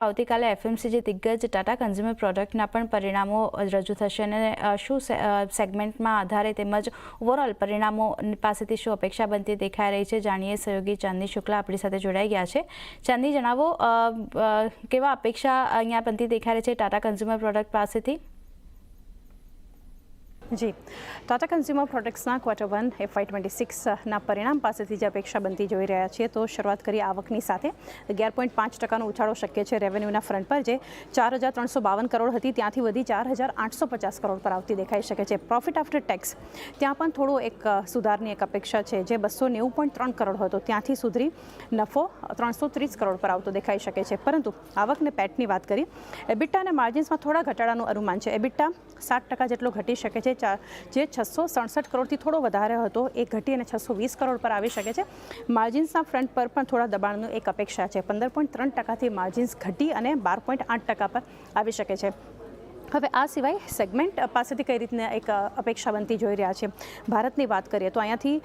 આવતીકાલે એફએમસીજી દિગ્ગજ ટાટા કન્ઝ્યુમર પ્રોડક્ટના પણ પરિણામો રજૂ થશે અને શું સેગમેન્ટમાં આધારે તેમજ ઓવરઓલ પરિણામો પાસેથી શું અપેક્ષા બનતી દેખાઈ રહી છે, જાણીએ સહયોગી ચાંદની શુક્લા આપણી સાથે જોડાઈ ગયા છે. ચાંદની, જણાવો કેવા અપેક્ષા અહીંયા બનતી દેખાઈ રહી છે ટાટા કન્ઝ્યુમર પ્રોડક્ટ પાસેથી? જી. ટાટા કન્ઝ્યુમર પ્રોડક્ટ્સના ક્વાર્ટર વન એફઆઈ ટ્વેન્ટી સિક્સના પરિણામ પાસેથી જે અપેક્ષા બનતી જોઈ રહ્યા છીએ, તો શરૂઆત કરી આવકની સાથે. અગિયાર પોઈન્ટ પાંચ ટકાનો ઉછાળો શક્ય છે રેવન્યુના ફ્રન્ટ પર, જે ચાર હજાર ત્રણસો બાવન કરોડ હતી. ત્યાંથી વધી ચાર હજાર આઠસો પચાસ કરોડ પર આવતી દેખાઈ શકે છે. પ્રોફિટ આફ્ટર ટેક્સ ત્યાં પણ થોડો એક સુધારની એક અપેક્ષા છે. જે બસો નેવું પોઈન્ટ ત્રણ કરોડ હતો, ત્યાંથી સુધરી નફો ત્રણસો ત્રીસ કરોડ પર આવતો દેખાઈ શકે છે. પરંતુ આવકને પેટની વાત કરી એબિટ્ટા અને માર્જિન્સમાં થોડા ઘટાડાનું અનુમાન છે. એબિટ્ટા સાત ટકા જેટલો ઘટી શકે છે. ચા- જે છસો સડસઠ કરોડથી થોડો વધારે હતો, એ ઘટી અને છસો વીસ કરોડ પર આવી શકે છે. માર્જિન્સના ફ્રન્ટ પર પણ થોડા દબાણનું એક અપેક્ષા છે. પંદર પોઈન્ટ ત્રણ ટકાથી માર્જિન્સ ઘટી અને બાર પોઈન્ટ આઠ ટકા પર આવી શકે છે. હવે આ સિવાય સેગમેન્ટ પાસેથી કઈ રીતના એક અપેક્ષા બનતી જોઈ રહ્યા છે? ભારતની વાત કરીએ તો અહીંયાથી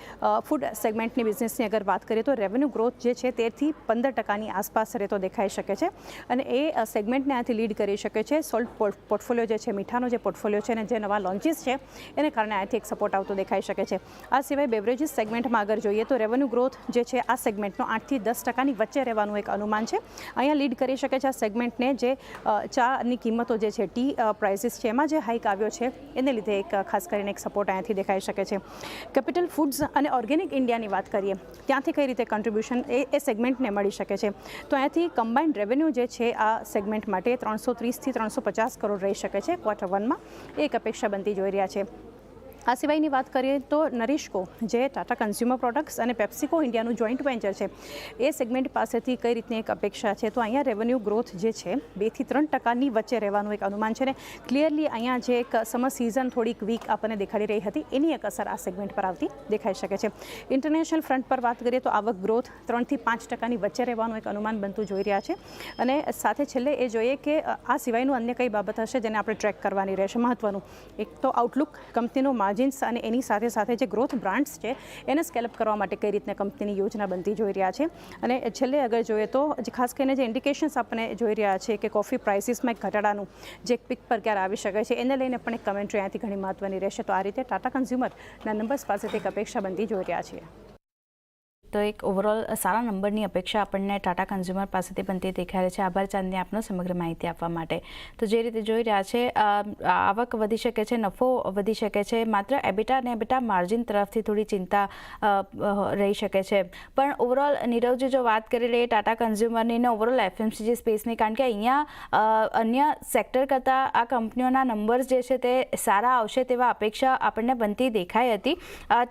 ફૂડ સેગમેન્ટની બિઝનેસની અગર વાત કરીએ તો રેવન્યુ ગ્રોથ જે છે તેરથી પંદર ટકાની આસપાસ રહેતો દેખાઈ શકે છે. અને એ સેગમેન્ટને અહીંયાથી લીડ કરી શકે છે. સોલ્ટ પોર્ટફોલિયો જે છે, મીઠાનો જે પોર્ટફોલિયો છે અને જે નવા લોન્ચીસ છે, એને કારણે અહીંયાથી એક સપોર્ટ આવતો દેખાઈ શકે છે. આ સિવાય બેવરેજીસ સેગમેન્ટમાં અગર જોઈએ તો રેવન્યુ ગ્રોથ જે છે આ સેગમેન્ટનો આઠથી દસ ટકાની વચ્ચે રહેવાનું એક અનુમાન છે. અહીંયા લીડ કરી શકે છે આ સેગમેન્ટને જે ચાની કિંમતો જે છે ટી પ્રાઇસીસ છે. એમાં જે હાઇક આવ્યો છે, એને લીધે એક ખાસ કરીને એક સપોર્ટ અહીંયાથી દેખાઈ શકે છે. કેપિટલ ફૂડ્સ અને ઓર્ગેનિક ઇન્ડિયાની વાત કરીએ, ત્યાંથી કઈ રીતે કન્ટ્રીબ્યુશન એ એ સેગમેન્ટને મળી શકે છે? તો અહીંયાથી કમ્બાઇન્ડ રેવન્યુ જે છે, આ સેગમેન્ટ માટે ત્રણસો ત્રીસથી ત્રણસો પચાસ કરોડ રહી શકે છે. ક્વાર્ટર વનમાં એક અપેક્ષા બનતી જોઈ રહ્યા છે. આ સિવાયની વાત કરીએ તો નરિશકો, જે ટાટા કન્ઝ્યુમર પ્રોડક્ટ્સ અને પેપ્સિકો ઇન્ડિયાનું જોઈન્ટ વેન્ચર છે, એ સેગમેન્ટ પાસેથી કઈ રીતની એક અપેક્ષા છે? તો અહીંયા રેવન્યુ ગ્રોથ જે છે બેથી ત્રણ ટકાની વચ્ચે રહેવાનું એક અનુમાન છે ને ક્લિયરલી અહીંયા જે એક સમર સિઝન થોડીક વીક આપણને દેખાડી રહી હતી, એની એક અસર આ સેગમેન્ટ પર આવતી દેખાઈ શકે છે. ઇન્ટરનેશનલ ફ્રન્ટ પર વાત કરીએ તો આવક ગ્રોથ ત્રણથી પાંચ ટકાની વચ્ચે રહેવાનું એક અનુમાન બનતું જોઈ રહ્યા છે અને સાથે છેલ્લે એ જોઈએ કે આ સિવાયનું અન્ય કઈ બાબત હશે જેને આપણે ટ્રેક કરવાની રહેશે? મહત્વનું. એક તો આઉટલુક કંપનીનું માર્જિન્સ અને એની સાથે સાથે જે ગ્રોથ બ્રાન્ડ્સ છે, એને સ્કેલઅપ કરવા માટે કઈ રીતના કંપનીની યોજના બનતી જોઈ રહ્યા છે. અને છેલ્લે અગર જોઈએ તો ખાસ કરીને જે ઇન્ડિકેશન્સ આપણે જોઈ રહ્યા છે કે કોફી પ્રાઇસીસમાં ઘટાડાનું જે પિક પર ક્યારે આવી શકે છે, એને લઈને પણ એક કમેન્ટ્રી અહીંયાથી ઘણી મહત્વની રહેશે. તો આ રીતે ટાટા કન્ઝ્યુમરના નંબર્સ પાસેથી એક અપેક્ષા બનતી જોઈ રહ્યા છીએ. તો એક ઓવરઓલ સારા નંબરની અપેક્ષા આપણને ટાટા કન્ઝ્યુમર પાસેથી બનતી દેખાય છે. આભાર ચાંદની આપનો સમગ્ર માહિતી આપવા માટે. તો જે રીતે જોઈ રહ્યા છે આવક વધી શકે છે, નફો વધી શકે છે, માત્ર એબિટા અને એબિટા માર્જિન તરફથી થોડી ચિંતા રહી શકે છે. પણ ઓવરઓલ નીરવજી, જો વાત કરી લઈએ ટાટા કન્ઝ્યુમરની ને ઓવરઓલ એફએમસીજી સ્પેસની કારણ કે અહીંયા અન્ય સેક્ટર કરતાં આ કંપનીઓના નંબર્સ જે છે તે સારા આવશે તેવા અપેક્ષા આપણને બનતી દેખાઈ હતી.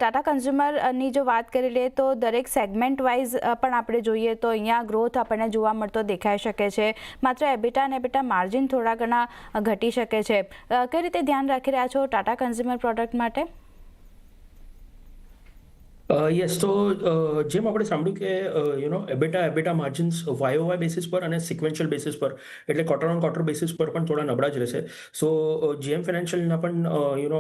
ટાટા કન્ઝ્યુમરની જો વાત કરી લઈએ તો દરેક સેગમેન્ટ વાઇઝ પણ આપણે જોઈએ તો અહીંયા ગ્રોથ આપણને જોવા મળતો દેખાઈ શકે છે. માત્ર એબિટા અને એબિટા માર્જિન થોડા ઘણા ઘટી શકે છે. કઈ રીતે ધ્યાન રાખી રહ્યા છો ટાટા કન્ઝ્યુમર પ્રોડક્ટ માટે? યસ તો જેમ આપણે સાંભળ્યું કે you know EBITDA EBITDA margins Y basis પર અને સિક્વેન્શિયલ બેસિસ પર, એટલે ક્વાર્ટર ઓન ક્વાર્ટર બેસિસ પર પણ થોડા નબળા જ રહેશે સો જીએમ ફાઇનાન્શિયલના પણ યુ નો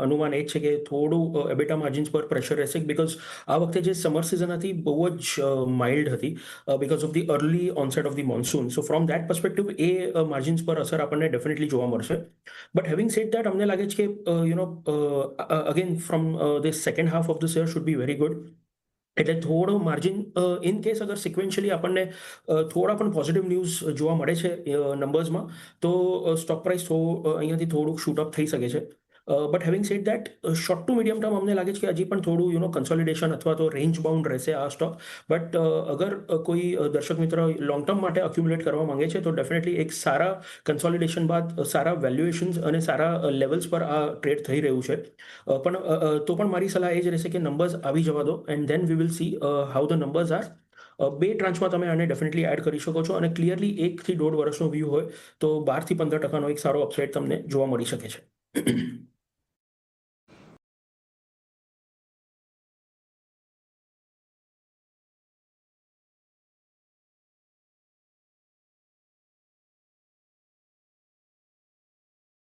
અનુમાન એ જ છે કે થોડું એબેટા માર્જિન્સ પર પ્રેશર રહેશે બિકોઝ આ વખતે જે સમર સિઝન હતી બહુ જ માઇલ્ડ હતી because of the early onset of the monsoon so from that perspective A margins પર અસર આપણને ડેફિનેટલી જોવા મળશે. બટ હેવિંગ સેટ દેટ અમને લાગે છે કે you know again from the second half of the year should be very good એટલે થોડો માર્જિન ઇન કેસ અગર સિક્વેન્શિયલી આપણને થોડા પણ પોઝિટિવ ન્યૂઝ જોવા મળે છે નંબર્સમાં તો સ્ટોક પ્રાઇસ અહીંયાથી થોડુંક શૂટઅપ થઈ શકે છે. But having set that short to medium term અમને લાગે છે કે હજી પણ થોડું યુ નો કન્સોલિડેશન અથવા તો રેન્જ બાઉન્ડ રહેશે આ સ્ટોક બટ અગર કોઈ દર્શક મિત્ર લોંગ ટર્મ માટે અક્યુમ્યુલેટ કરવા માંગે છે તો ડેફિનેટલી એક સારા કન્સોલિડેશન બાદ સારા વેલ્યુએશન્સ અને સારા લેવલ્સ પર આ ટ્રેડ થઈ રહ્યું છે પણ તો પણ મારી સલાહ એ જ રહેશે કે નંબર્સ આવી જવા દો and then we will see how the numbers are બે ટ્રાન્ચમાં તમે આને ડેફિનેટલી એડ કરી શકો છો અને ક્લિયરલી એકથી દોઢ વર્ષનો વ્યૂ હોય તો બારથી પંદર ટકાનો એક સારો અપસાઇડ તમને જોવા મળી શકે છે